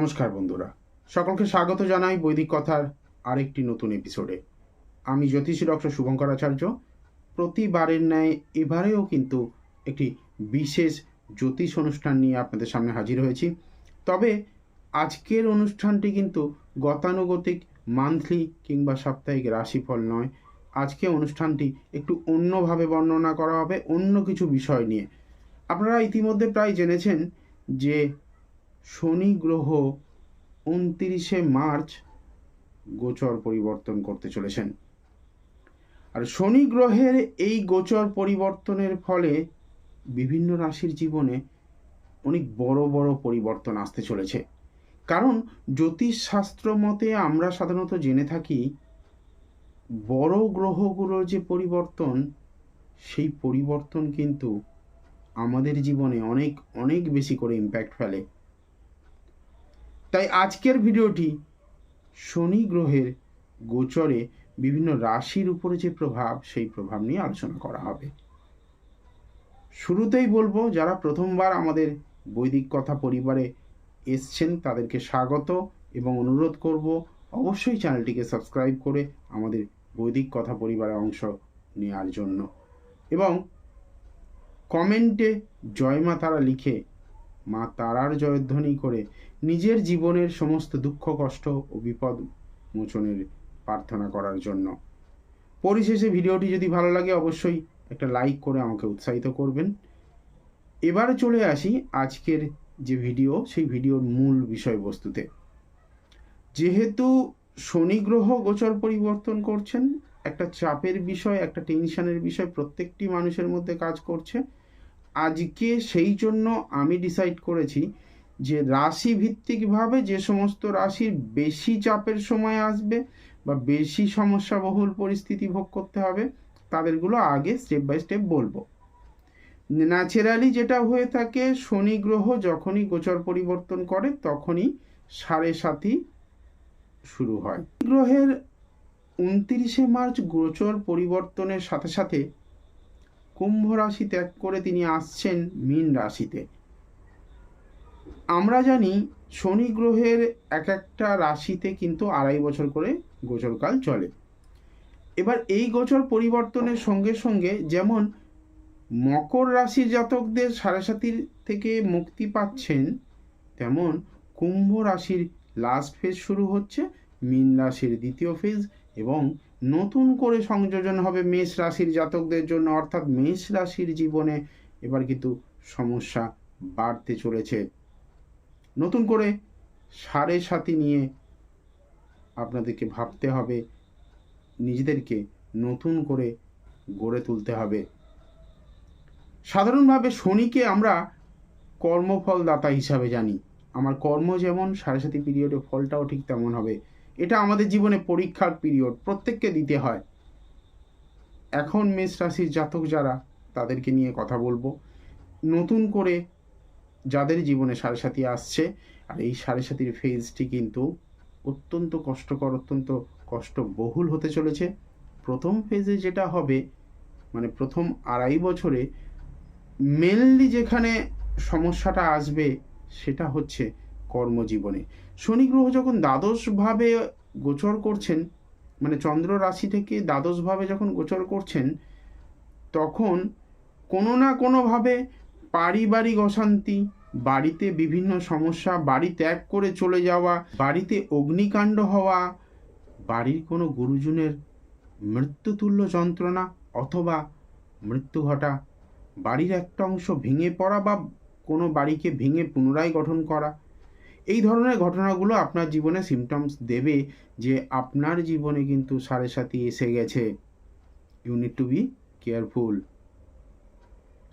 নমস্কার বন্ধুরা। সকলকে স্বাগত জানাই বৈদিক কথার আরেকটি নতুন এপিসোডে আমি জ্যোতিষী ডক্টর শুভঙ্কর আচার্য। প্রতিবারের ন্যায় এবারেও কিন্তু একটি বিশেষ জ্যোতিষ অনুষ্ঠান নিয়ে আপনাদের সামনে হাজির হয়েছি। তবে আজকের অনুষ্ঠানটি কিন্তু গতানুগতিক, মান্থলি কিংবা সাপ্তাহিক রাশিফল নয়। আজকে অনুষ্ঠানটি একটু অন্যভাবে বর্ণনা করা হবে, অন্য কিছু বিষয় নিয়ে। আপনারা ইতিমধ্যে প্রায় জেনেছেন যে শনি গ্রহ উনতিরিশে মার্চ গোচর পরিবর্তন করতে চলেছেন। আর শনি গ্রহের এই গোচর পরিবর্তনের ফলে বিভিন্ন রাশির জীবনে অনেক বড় বড় পরিবর্তন আসতে চলেছে। কারণ জ্যোতিষশাস্ত্র মতে আমরা সাধারণত জেনে থাকি, বড় গ্রহগুলোর যে পরিবর্তন, সেই পরিবর্তন কিন্তু আমাদের জীবনে অনেক অনেক বেশি করে ইম্প্যাক্ট ফেলে। তাই আজকের ভিডিওটি শনি গ্রহের গোচরে বিভিন্ন রাশির উপরে যে প্রভাব, সেই প্রভাব নিয়ে আলোচনা করা হবে। শুরুতেই বলব, যারা প্রথমবার আমাদের বৈদিক কথা পরিবারে এসছেন, তাদেরকে স্বাগত এবং অনুরোধ করব, অবশ্যই চ্যানেলটিকে সাবস্ক্রাইব করে আমাদের বৈদিক কথা পরিবারে অংশ নেওয়ার জন্য। এবং কমেন্টে জয় মা তারা লিখে মা তারার জয়ধ্বনি করে নিজের জীবনের সমস্ত দুঃখ, কষ্ট ও বিপদ মোচনের প্রার্থনা করার জন্য। পরিশেষে ভিডিওটি যদি ভালো লাগে অবশ্যই একটা লাইক করে আমাকে উৎসাহিত করবেন। এবার চলে আসি আজকের যে ভিডিও, সেই ভিডিওর মূল বিষয়বস্তুতে। যেহেতু শনি গ্রহ গোচর পরিবর্তন করছেন, একটা চাপের বিষয়, একটা টেনশনের বিষয় প্রত্যেকটি মানুষের মধ্যে কাজ করছে। আজকে সেই জন্য আমি ডিসাইড করেছি যে রাশি ভিত্তিকভাবে যে সমস্ত রাশির বেশি চাপের সময় আসবে বা বেশি সমস্যাবহুল পরিস্থিতি ভোগ করতে হবে, তাদেরগুলো আগে স্টেপ বাই স্টেপ বলব। ন্যাচারালি যেটা হয়ে থাকে, শনি গ্রহ যখনই গোচর পরিবর্তন করে তখনই সাড়ে সাতই শুরু হয়। গ্রহের উনত্রিশে মার্চ গোচর পরিবর্তনের সাথে সাথে কুম্ভ রাশি ত্যাগ করে তিনি আসছেন মীন রাশিতে। আমরা জানি শনি গ্রহের এক একটা রাশিতে কিন্তু আড়াই বছর করে গোচরকাল চলে। এবার এই গোচর পরিবর্তনের সঙ্গে সঙ্গে যেমন মকর রাশির জাতকদের সাড়ে সাতির থেকে মুক্তি পাচ্ছেন, তেমন কুম্ভ রাশির লাস্ট ফেজ শুরু হচ্ছে মীন রাশির দ্বিতীয় ফেজ এবং নতুন করে সংযোজন হবে মেষ রাশির জাতকদের জন্য, অর্থাৎ মেষ রাশির জীবনে এবার কিন্তু সমস্যা বাড়তে চলেছে। নতুন করে সাড়ে সাথী নিয়ে আপনাদেরকে ভাবতে হবে, নিজেদেরকে নতুন করে গড়ে তুলতে হবে। সাধারণভাবে শনিকে আমরা কর্মফলদাতা হিসাবে জানি। আমার কর্ম যেমন, সাড়ে সাথী পিরিয়ডে ফলটাও ঠিক তেমন হবে। এটা আমাদের জীবনে পরীক্ষার পিরিয়ড প্রত্যেককে দিতে হয়। এখন মেষ রাশির জাতক যারা, তাদেরকে নিয়ে কথা বলব। নতুন করে যাদের জীবনে সাড়ে সাথী আসছে, আর এই সাড়ে সাথীর ফেজটি কিন্তু অত্যন্ত কষ্টকর, অত্যন্ত কষ্টবহুল হতে চলেছে। প্রথম ফেজে যেটা হবে মানে প্রথম আড়াই বছরে মেনলি যেখানে সমস্যাটা আসবে, সেটা হচ্ছে কর্মজীবনে। শনি গ্রহ যখন দ্বাদশভাবে গোচর করছেন মানে চন্দ্র রাশি থেকে দ্বাদশভাবে যখন গোচর করছেন, তখন কোনো না কোনোভাবে পারিবারিক অশান্তি, বাড়িতে বিভিন্ন সমস্যা, বাড়ি ত্যাগ করে চলে যাওয়া, বাড়িতে অগ্নিকাণ্ড হওয়া, বাড়ির কোনো গুরুজনের মৃত্যুতুল্য যন্ত্রণা অথবা মৃত্যু ঘটা, বাড়ির একটা অংশ ভেঙে পড়া বা কোনো বাড়িকে ভেঙে পুনরায় গঠন করা এই ধরনের ঘটনাগুলো আপনার জীবনে সিমটমস দেবে যে আপনার জীবনে কিন্তু সাড়ে সাথী এসে গেছে। You need to be careful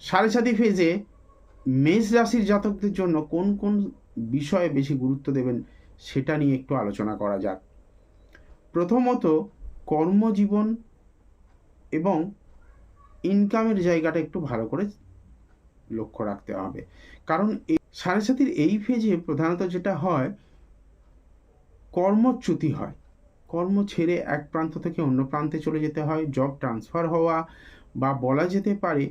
সাড়ে সাথী ফেজে মেষ রাশির জাতকদের জন্য কোন কোন বিষয়ে বেশি গুরুত্ব দেবেন সেটা নিয়ে একটু আলোচনা করা যাক। প্রথমত কর্মজীবন এবং ইনকামের জায়গাটা একটু ভালো করে লক্ষ্য রাখতে হবে। কারণ এই সাড়ে সাতির এই ফেজে প্রধানত যেটা হয়, কর্মচ্যুতি হয়। কর্ম ছেড়ে এক প্রান্ত থেকে অন্য প্রান্তে চলে যেতে হয় জব ট্রান্সফার হওয়া বা বলা যেতে পারে,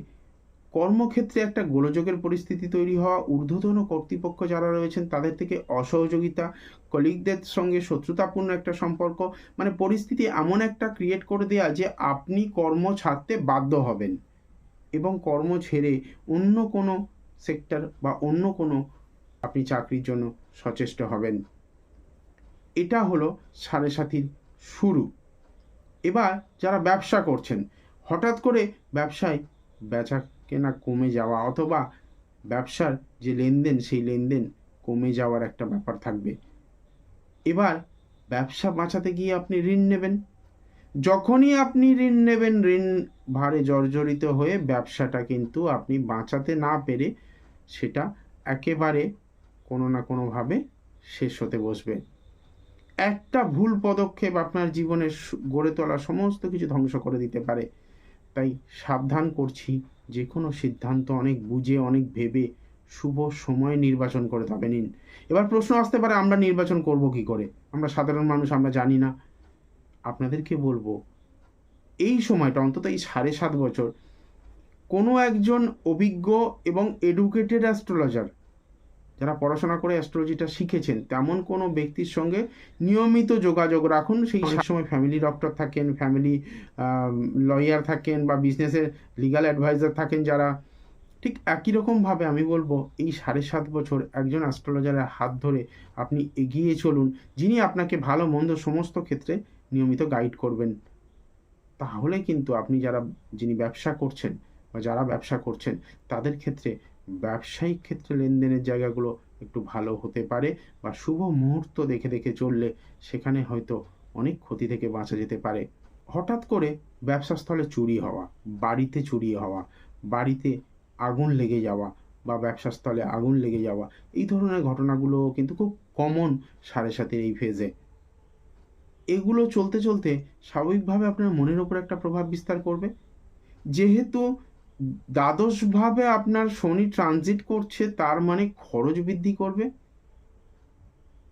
কর্মক্ষেত্রে একটা গোলযোগের পরিস্থিতি তৈরি হওয়া, ঊর্ধ্বতন কর্তৃপক্ষ যারা রয়েছেন তাদের থেকে অসহযোগিতা কলিগদের সঙ্গে শত্রুতাপূর্ণ একটা সম্পর্ক মানে পরিস্থিতি এমন একটা ক্রিয়েট করে দেয়া যে আপনি কর্ম ছাড়তে বাধ্য হবেন। এবং কর্ম ছেড়ে অন্য কোনো সেক্টর বা অন্য কোনো আপনি চাকরির জন্য সচেষ্ট হবেন। এটা হলো সাড়ে সাতির শুরু। এবার যারা ব্যবসা করছেন, হঠাৎ করে ব্যবসায় বেচা কেনা কমে যাওয়া অথবা ব্যবসার যে লেনদেন, সেই লেনদেন কমে যাওয়ার একটা ব্যাপার থাকবে। এবার ব্যবসা বাঁচাতে গিয়ে আপনি ঋণ নেবেন। যখনই আপনি ঋণ নেবেন, ঋণ ভারে জর্জরিত হয়ে ব্যবসাটা কিন্তু আপনি বাঁচাতে না পেরে সেটা একেবারে কোনো না কোনোভাবে শেষ হতে বসবে। একটা ভুল পদক্ষেপ আপনার জীবনের গড়ে তোলা সমস্ত কিছু ধ্বংস করে দিতে পারে। তাই সাবধান করছি যে কোনো সিদ্ধান্ত অনেক বুঝে, অনেক ভেবে শুভ সময় নির্বাচন করে তবে নিন। এবার প্রশ্ন আসতে পারে, আমরা নির্বাচন করব কি করে? আমরা সাধারণ মানুষ, আমরা জানি না। আপনাদেরকে বলব এই সময়টা অন্তত এই সাড়ে সাত বছর কোনো একজন অভিজ্ঞ এবং এডুকেটেড অ্যাস্ট্রোলজার যারা পড়াশোনা করে অ্যাস্ট্রোলজিটা শিখেছেন তেমন কোনো ব্যক্তির সঙ্গে নিয়মিত যোগাযোগ রাখুন। সেই সময় ফ্যামিলি ডক্টর থাকেন ফ্যামিলি লয়ার থাকেন বা বিজনেসের লিগ্যাল অ্যাডভাইজার থাকেন যারা। ঠিক একই রকমভাবে আমি বলব এই সাড়ে সাত বছর একজন অ্যাস্ট্রোলজারের হাত ধরে আপনি এগিয়ে চলুন যিনি আপনাকে ভালো মন্দ সমস্ত ক্ষেত্রে নিয়মিত গাইড করবেন। তাহলে কিন্তু আপনি যারা, যিনি ব্যবসা করছেন বা যারা ব্যবসা করছেন, তাদের ক্ষেত্রে ব্যবসায়িক ক্ষেত্রে লেনদেনের জায়গাগুলো একটু ভালো হতে পারে বা শুভ মুহূর্ত দেখে দেখে চললে সেখানে হয়তো অনেক ক্ষতি থেকে বাঁচা যেতে পারে। হঠাৎ করে ব্যবসাস্থলে চুরি হওয়া, বাড়িতে চুরি হওয়া, বাড়িতে আগুন লেগে যাওয়া বা ব্যবসাস্থলে আগুন লেগে যাওয়া, এই ধরনের ঘটনাগুলো কিন্তু খুব কমন সাড়ে সাতের এই ফেজে এগুলো চলতে চলতে স্বাভাবিকভাবে আপনার মনের ওপর একটা প্রভাব বিস্তার করবে। যেহেতু দ্বাদশভাবে আপনার শনি ট্রানজিট করছে, তার মানে খরচ বৃদ্ধি করবে।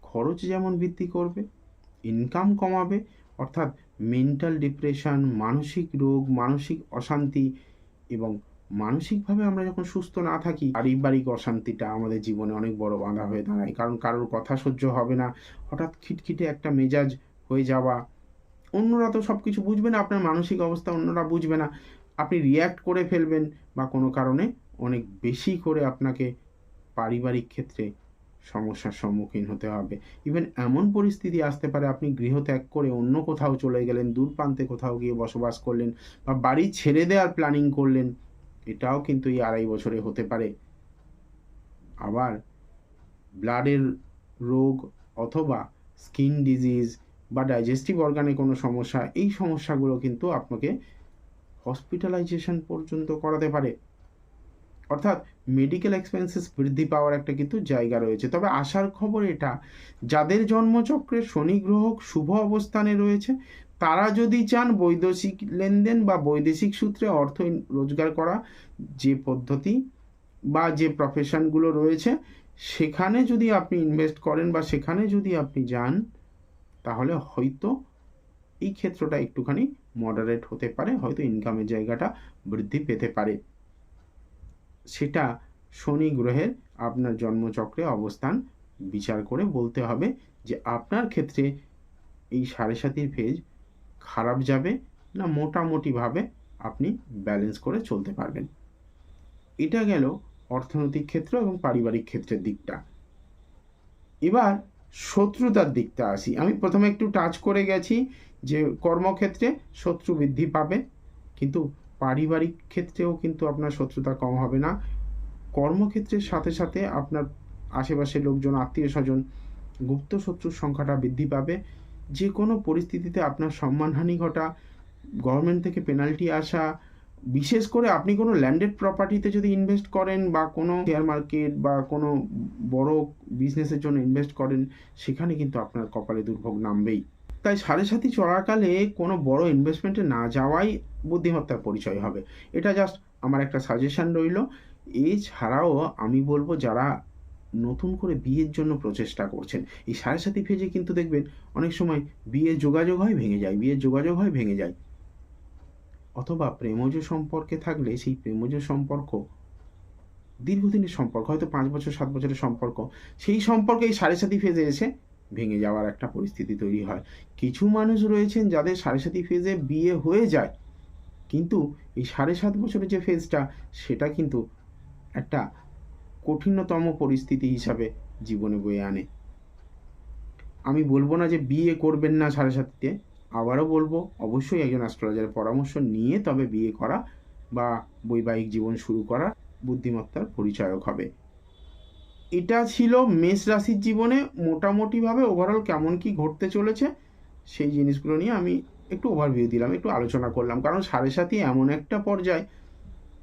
খরচ যেমন বৃদ্ধি করবে ইনকাম কমাবে, অর্থাৎ মেন্টাল ডিপ্রেশন মানসিক রোগ, মানসিক অশান্তি এবং মানসিকভাবে আমরা যখন সুস্থ না থাকি, পারিবারিক অশান্তিটা আমাদের জীবনে অনেক বড় বাধা হয়ে দাঁড়ায়। কারণ কারোর কথা সহ্য হবে না। হঠাৎ খিটখিটে একটা মেজাজ হয়ে যাওয়া। অন্যরা তো সব কিছু বুঝবে না, আপনার মানসিক অবস্থা অন্যরা বুঝবে না। আপনি রিয়্যাক্ট করে ফেলবেন বা কোনো কারণে অনেক বেশি করে আপনাকে পারিবারিক ক্ষেত্রে সমস্যার সম্মুখীন হতে হবে। ইভেন এমন পরিস্থিতি আসতে পারে, আপনি গৃহত্যাগ করে অন্য কোথাও চলে গেলেন দূর প্রান্তে কোথাও গিয়ে বসবাস করলেন বা বাড়ি ছেড়ে দেওয়ার প্ল্যানিং করলেন, এটাও কিন্তু এই আড়াই বছরে হতে পারে। আবার ব্লাডের রোগ অথবা স্কিন ডিজিজ ডাইজেস্টিভ অর্গানে কোনো সমস্যা, এই সমস্যাগুলো কিন্তু আপনাকে হসপিটালাইজেশন পর্যন্ত করাতে পারে। অর্থাৎ মেডিকেল এক্সপেন্সেস বৃদ্ধি পাওয়ার একটা কিন্তু জায়গা রয়েছে। তবে আসার খবর এটা, যাদের জন্মচক্রে শনি গ্রহ শুভ অবস্থানে রয়েছে, তারা যদি চান বৈদেশিক লেনদেন বা বৈদেশিক সূত্রে অর্থ রোজগার করা, যে পদ্ধতি বা যে প্রফেশনগুলো রয়েছে, সেখানে যদি আপনি ইনভেস্ট করেন বা সেখানে যদি আপনি যান তাহলে হয়তো এই ক্ষেত্রটা একটুখানি মডারেট হতে পারে, হয়তো ইনকামের জায়গাটা বৃদ্ধি পেতে পারে। সেটা শনি গ্রহের আপনার জন্মচক্রে অবস্থান বিচার করে বলতে হবে যে আপনার ক্ষেত্রে এই সাড়ে সাতির ফেজ খারাপ যাবে না মোটামুটিভাবে আপনি ব্যালেন্স করে চলতে পারবেন। এটা গেল অর্থনৈতিক ক্ষেত্র এবং পারিবারিক ক্ষেত্রের দিকটা। এবার শত্রুতার দিকটা আসি। আমি প্রথমে একটু টাচ করে গেছি যে কর্মক্ষেত্রে শত্রু বৃদ্ধি পাবে, কিন্তু পারিবারিক ক্ষেত্রেও কিন্তু আপনার শত্রুতা কম হবে না। কর্মক্ষেত্রের সাথে সাথে আপনার আশেপাশের লোকজন, আত্মীয় স্বজন, গুপ্ত শত্রুর সংখ্যাটা বৃদ্ধি পাবে। যে কোনো পরিস্থিতিতে আপনার সম্মানহানি ঘটা গভর্নমেন্ট থেকে পেনাল্টি আসা বিশেষ করে আপনি কোনো ল্যান্ডেড প্রপার্টিতে যদি ইনভেস্ট করেন বা কোনো শেয়ার মার্কেট বা কোনো বড় বিজনেসের জন্য ইনভেস্ট করেন, সেখানে কিন্তু আপনার কপালে দুর্ভোগ নামবেই। তাই সাড়ে সাথী চলাকালে কোনো বড় ইনভেস্টমেন্টে না যাওয়াই বুদ্ধিমত্তার পরিচয় হবে। এটা জাস্ট আমার একটা সাজেশন রইল। এছাড়াও আমি বলব যারা নতুন করে বিয়ের জন্য প্রচেষ্টা করছেন, এই সাড়ে সাথী ফেজে কিন্তু দেখবেন অনেক সময় বিয়ের যোগাযোগ হয় ভেঙে যায়, বিয়ের যোগাযোগ হয় ভেঙে যায়। অথবা প্রেমজ সম্পর্কে থাকলে সেই প্রেমজ সম্পর্ক, দীর্ঘদিনের সম্পর্ক, হয়তো পাঁচ বছর, সাত বছরের সম্পর্ক, সেই সম্পর্কে এই সাড়ে সাথী ফেজে এসে ভেঙে যাওয়ার একটা পরিস্থিতি তৈরি হয়। কিছু মানুষ রয়েছেন যাদের সাড়ে সাথী ফেজে বিয়ে হয়ে যায়, কিন্তু এই সাড়ে সাত বছরের যে ফেজটা, সেটা কিন্তু একটা কঠিনতম পরিস্থিতি হিসাবে জীবনে বয়ে আনে। আমি বলব না যে বিয়ে করবেন না সাড়ে সাথীতে আবারও বলব, অবশ্যই একজন অ্যাস্ট্রোলজারের পরামর্শ নিয়ে তবে বিয়ে করা বা বৈবাহিক জীবন শুরু করা বুদ্ধিমত্তার পরিচায়ক হবে। এটা ছিল মেষ রাশির জীবনে মোটামুটিভাবে ওভারঅল কেমন কি ঘটতে চলেছে, সেই জিনিসগুলো নিয়ে আমি একটু ওভারভিউ দিলাম, একটু আলোচনা করলাম। কারণ সাড়ে সাথে এমন একটা পর্যায়,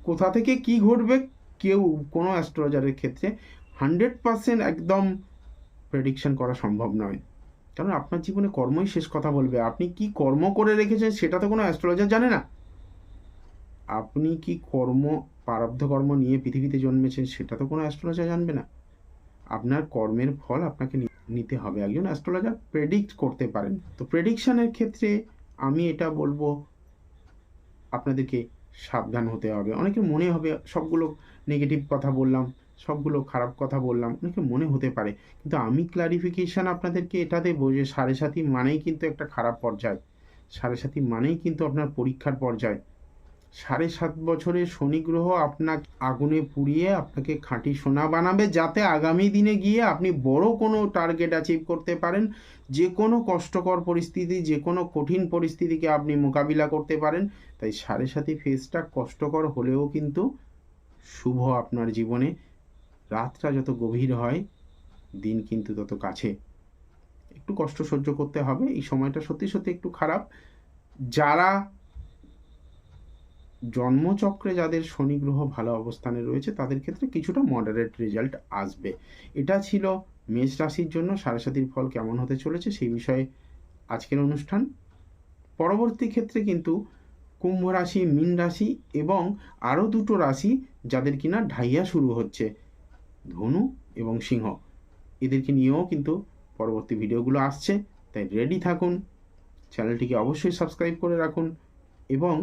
কোথা থেকে কি ঘটবে কেউ কোনো অ্যাস্ট্রোলজারের ক্ষেত্রে হান্ড্রেড পার্সেন্ট একদম প্রেডিকশন করা সম্ভব নয়। কারণ আপনার জীবনে কর্মই শেষ কথা বলবে। আপনি কি কর্ম করে রেখেছেন সেটা তো কোনো অ্যাস্ট্রোলজার জানে না। আপনি কি কর্ম প্রারব্ধ কর্ম নিয়ে পৃথিবীতে জন্মেছেন সেটা তো কোনো অ্যাস্ট্রোলজার জানবে না। আপনার কর্মের ফল আপনাকে নিতে হবে। একজন অ্যাস্ট্রোলজার প্রেডিক্ট করতে পারেন। তো প্রেডিকশানের ক্ষেত্রে আমি এটা বলব, আপনাদেরকে সাবধান হতে হবে। অনেকের মনে হবে, সবগুলো নেগেটিভ কথা বললাম। সবগুলো খারাপ কথা বললাম অনেকের মনে হতে পারে। কিন্তু আমি ক্লারিফিকেশন আপনাদেরকে এটা দেবো যে সাড়ে সাথী মানেই কিন্তু একটা খারাপ পর্যায়। সাড়ে সাথী মানেই কিন্তু আপনার পরীক্ষার পর্যায়। সাড়ে সাত বছরের শনি গ্রহ আগুনে পুড়িয়ে আপনাকে খাঁটি সোনা বানাবে, যাতে আগামী দিনে গিয়ে আপনি বড় কোনো টার্গেট অ্যাচিভ করতে পারেন। যে কোনো কষ্টকর পরিস্থিতি, যে কোনো কঠিন পরিস্থিতিকে আপনি মোকাবিলা করতে পারেন। তাই সাড়ে সাথী ফেজটা কষ্টকর হলেও কিন্তু শুভ আপনার জীবনে। রাতটা যত গভীর হয়, দিন কিন্তু তত কাছে। একটু কষ্ট সহ্য করতে হবে, এই সময়টা সত্যি সত্যি একটু খারাপ। যারা জন্মচক্রে যাদের শনি গ্রহ ভালো অবস্থানে রয়েছে, তাদের ক্ষেত্রে কিছুটা মডারেট রেজাল্ট আসবে। এটা ছিল মেষ রাশির জন্য সারাসাতির ফল কেমন হতে চলেছে সেই বিষয়ে আজকের অনুষ্ঠান। পরবর্তী ক্ষেত্রে কিন্তু কুম্ভ রাশি, মীন রাশি এবং আরও দুটো রাশি যাদের কিনা ঢাইয়া শুরু হচ্ছে। ধনু এবং সিংহ। এদেরকে নিয়েও কিন্তু পরবর্তী ভিডিওগুলো আসছে, তাই রেডি থাকুন। চ্যানেলটিকে অবশ্যই সাবস্ক্রাইব করে রাখুন এবং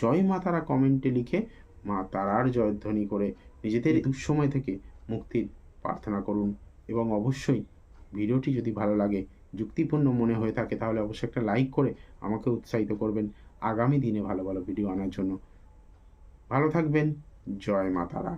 জয় মা তারা কমেন্টে লিখে মা তারার জয়ধ্বনি করে নিজেদের দুঃসময় থেকে মুক্তির প্রার্থনা করুন এবং অবশ্যই ভিডিওটি যদি ভালো লাগে, যুক্তিপূর্ণ মনে হয়ে থাকে তাহলে অবশ্যই একটা লাইক করে আমাকে উৎসাহিত করবেন আগামী দিনে ভালো ভালো ভিডিও আনার জন্য। ভালো থাকবেন, জয় মা তারা।